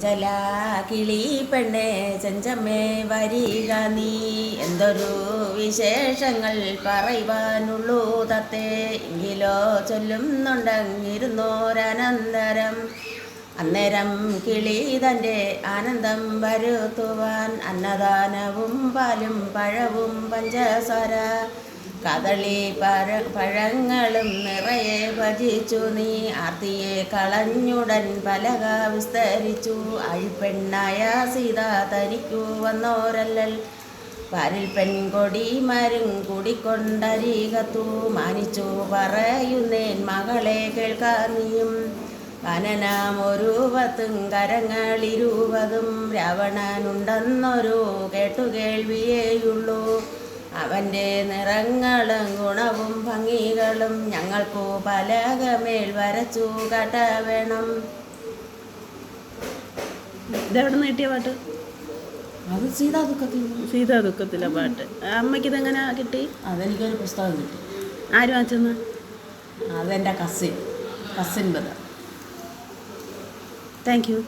ചെഞ്ചല കിളി പെണ്ണെ ചെഞ്ചമ്മേ വരിക നീ. എന്തൊരു വിശേഷങ്ങൾ പറയുവാനുള്ളൂ തത്തേ. എങ്കിലോ ചൊല്ലുന്നുണ്ടെങ്കിരുന്നോരനന്തരം അന്നേരം കിളി തന്റെ ആനന്ദം വരുത്തുവാൻ അന്നദാനവും പാലും പഴവും പഞ്ചസാര കദളി പര പഴങ്ങളും നിറയെ ഭജിച്ചു. നീ ആർത്തിയെ കളഞ്ഞുടൻ പലക വിസ്തരിച്ചു. അഴിപ്പെണ്ണായ സീത തനിക്കു വന്നോരല്ലൽ. പാരിൽ പെൺകൊടി മരും കുടിക്കൊണ്ടരികത്തു. മാനിച്ചു പറയുന്നേൻ മകളെ കേൾക്കാൻ നീയും. വനനാം ഒരു പത്തും കരങ്ങളിരുപതും രാവണനുണ്ടെന്നൊരു കേട്ടുകേൾവിയേയുള്ളൂ. അവന്റെ നിറങ്ങളും ഗുണവും ഭംഗികളും ഞങ്ങൾക്കു പലകമേൽ വരച്ചു കാട്ട വേണം ഇതെവിടെ നിന്ന് കിട്ടിയ പാട്ട്? അത് സീതാ ദുഃഖത്തിൽ സീതാ ദുഃഖത്തിലെ പാട്ട്. അമ്മയ്ക്ക് ഇതെങ്ങനെ കിട്ടി? അതെനിക്കൊരു പുസ്തകം കിട്ടി. ആര് വാങ്ങിച്ചെന്ന് അതെന്റെ കസിൻ കസിൻ ബദ താങ്ക് യു